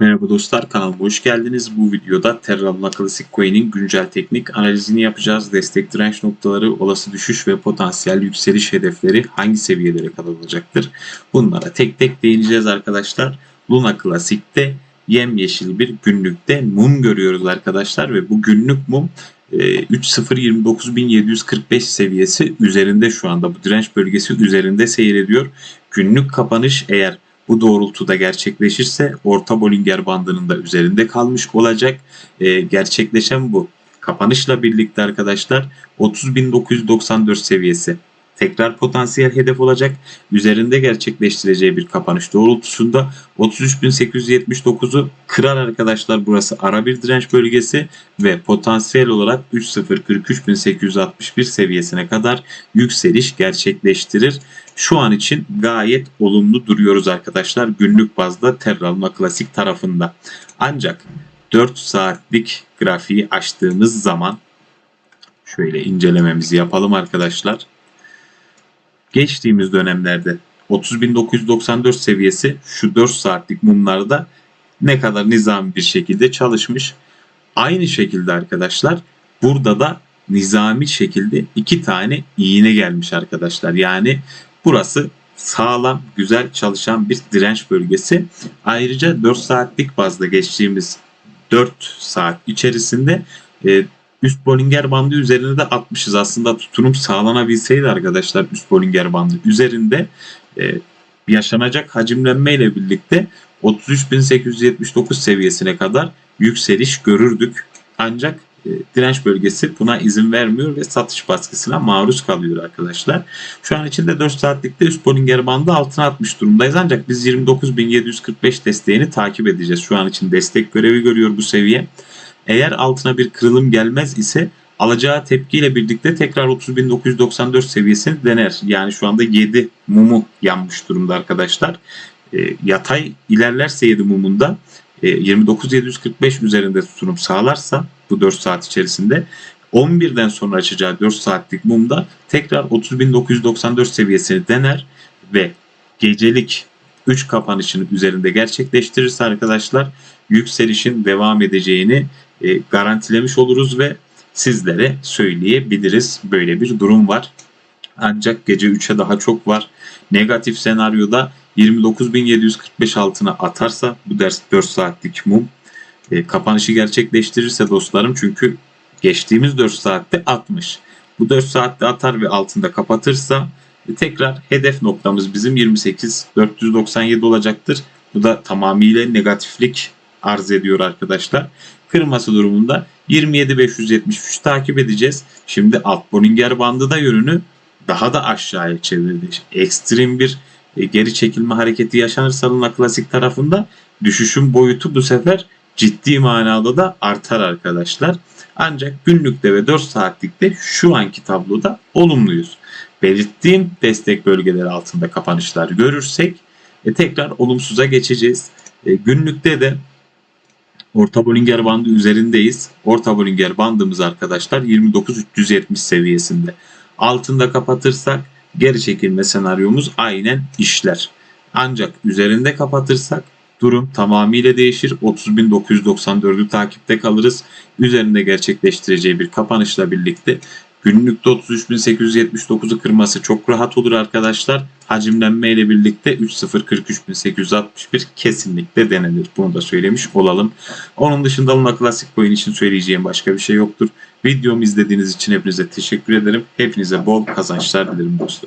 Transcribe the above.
Merhaba dostlar kanalıma hoş geldiniz. Bu videoda Terra Classic Coin'in güncel teknik analizini yapacağız. Destek direnç noktaları, olası düşüş ve potansiyel yükseliş hedefleri hangi seviyelere kadar olacaktır? Bunlara tek tek değineceğiz arkadaşlar. Luna Classic'te yemyeşil bir günlükte mum görüyoruz arkadaşlar ve bu günlük mum e, 3.029.745 seviyesi üzerinde şu anda bu direnç bölgesi üzerinde seyrediyor. Günlük kapanış eğer bu doğrultuda gerçekleşirse orta Bollinger bandının da üzerinde kalmış olacak. Ee, gerçekleşen bu. Kapanışla birlikte arkadaşlar 30.994 seviyesi tekrar potansiyel hedef olacak. Üzerinde gerçekleştireceği bir kapanış doğrultusunda 33.879'u kırar arkadaşlar. Burası ara bir direnç bölgesi ve potansiyel olarak 30.43.861 seviyesine kadar yükseliş gerçekleştirir. Şu an için gayet olumlu duruyoruz arkadaşlar günlük bazda Terra Luna Klasik tarafında. Ancak 4 saatlik grafiği açtığımız zaman şöyle incelememizi yapalım arkadaşlar geçtiğimiz dönemlerde 30.994 seviyesi şu 4 saatlik mumlarda ne kadar nizami bir şekilde çalışmış. Aynı şekilde arkadaşlar burada da nizami şekilde iki tane iğne gelmiş arkadaşlar. Yani burası sağlam, güzel çalışan bir direnç bölgesi. Ayrıca 4 saatlik bazda geçtiğimiz 4 saat içerisinde e, üst Bollinger bandı üzerine de atmışız. Aslında tutunum sağlanabilseydi arkadaşlar üst Bollinger bandı üzerinde e, yaşanacak hacimlenme ile birlikte 33.879 seviyesine kadar yükseliş görürdük. Ancak e, direnç bölgesi buna izin vermiyor ve satış baskısına maruz kalıyor arkadaşlar. Şu an içinde 4 saatlikte üst Bollinger bandı altına atmış durumdayız. Ancak biz 29.745 desteğini takip edeceğiz. Şu an için destek görevi görüyor bu seviye. Eğer altına bir kırılım gelmez ise alacağı tepkiyle birlikte tekrar 30.994 seviyesini dener. Yani şu anda 7 mumu yanmış durumda arkadaşlar. E, yatay ilerlerse 7 mumunda e, 29.745 üzerinde tutunum sağlarsa bu 4 saat içerisinde 11'den sonra açacağı 4 saatlik mumda tekrar 30.994 seviyesini dener ve gecelik 3 kapanışını üzerinde gerçekleştirirse arkadaşlar yükselişin devam edeceğini e, garantilemiş oluruz ve sizlere söyleyebiliriz. Böyle bir durum var. Ancak gece 3'e daha çok var. Negatif senaryoda 29.745 altına atarsa bu ders 4 saatlik mum e, kapanışı gerçekleştirirse dostlarım çünkü geçtiğimiz 4 saatte 60. Bu 4 saatte atar ve altında kapatırsa tekrar hedef noktamız bizim 28.497 olacaktır. Bu da tamamıyla negatiflik arz ediyor arkadaşlar. Kırması durumunda 27.573 takip edeceğiz. Şimdi alt Bollinger bandı da yönünü daha da aşağıya çevirdi. Ekstrem bir e, geri çekilme hareketi yaşanırsa Luna Klasik tarafında düşüşün boyutu bu sefer ciddi manada da artar arkadaşlar. Ancak günlükte ve 4 saatlikte şu anki tabloda olumluyuz. Belirttiğim destek bölgeleri altında kapanışlar görürsek e, tekrar olumsuza geçeceğiz. E, günlükte de Orta Bollinger bandı üzerindeyiz. Orta Bollinger bandımız arkadaşlar 29.370 seviyesinde. Altında kapatırsak geri çekilme senaryomuz aynen işler. Ancak üzerinde kapatırsak durum tamamıyla değişir. 30.994'ü takipte kalırız. Üzerinde gerçekleştireceği bir kapanışla birlikte Günlükte 33.879'u kırması çok rahat olur arkadaşlar. Hacimlenme ile birlikte 3.043.861 kesinlikle denenir. Bunu da söylemiş olalım. Onun dışında Luna Classic Coin için söyleyeceğim başka bir şey yoktur. Videomu izlediğiniz için hepinize teşekkür ederim. Hepinize bol kazançlar dilerim dostlar.